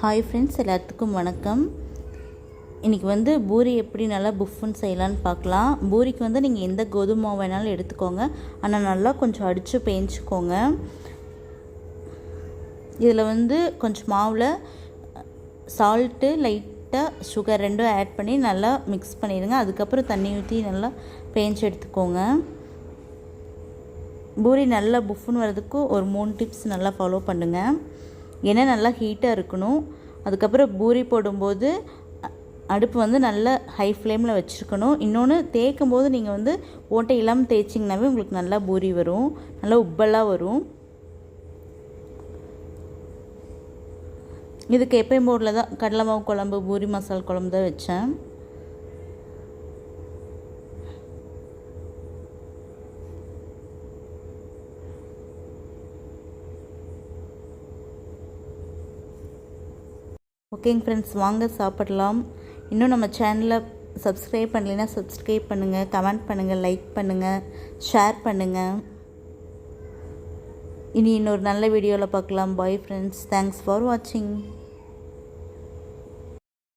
Hi friends எல்லாத்துக்கும் வணக்கம். இன்றைக்கி வந்து பூரி எப்படி நல்லா புஃப்னு செய்யலான்னு பார்க்கலாம். பூரிக்கு வந்து நீங்கள் எந்த கோதுமை மாவு வேணாலும் எடுத்துக்கோங்க. ஆனால் நல்லா கொஞ்சம் அடித்து பேஞ்சிக்கோங்க. இதில் வந்து கொஞ்சம் மாவில் சால்ட்டு லைட்டாக சுகர் ரெண்டும் ஆட் பண்ணி நல்லா மிக்ஸ் பண்ணிடுங்க. அதுக்கப்புறம் தண்ணி ஊற்றி நல்லா பேஞ்சு எடுத்துக்கோங்க. பூரி நல்லா புஃப்னு வர்றதுக்கு ஒரு மூணு டிப்ஸ் நல்லா ஃபாலோ பண்ணுங்கள் எண்ணெய் நல்லா ஹீட்டாக இருக்கணும். அதுக்கப்புறம் பூரி போடும்போது அடுப்பு வந்து நல்லா ஹை ஃப்ளேமில் வச்சுருக்கணும். இன்னொன்று தேய்க்கும் போது நீங்கள் வந்து ஓட்டை இல்லாமல் தேய்ச்சிங்கனாவே உங்களுக்கு நல்லா பூரி வரும். நல்லா உப்பெல்லாம் வரும். இதுக்கு எப்பயும் போடல தான் கடலை மாவு குழம்பு பூரி மசால் குழம்பு தான் வச்சேன். ஓகேங்க ஃப்ரெண்ட்ஸ் வாங்க சாப்பிடலாம். இன்னும் நம்ம சேனலை சப்ஸ்கிரைப் பண்ணலைன்னா சப்ஸ்கிரைப் பண்ணுங்கள் கமெண்ட் பண்ணுங்கள் லைக் பண்ணுங்கள் ஷேர் பண்ணுங்கள் இனி இன்னொரு நல்ல வீடியோவில் பார்க்கலாம். பாய் ஃப்ரெண்ட்ஸ் தேங்க்ஸ் ஃபார் வாட்சிங்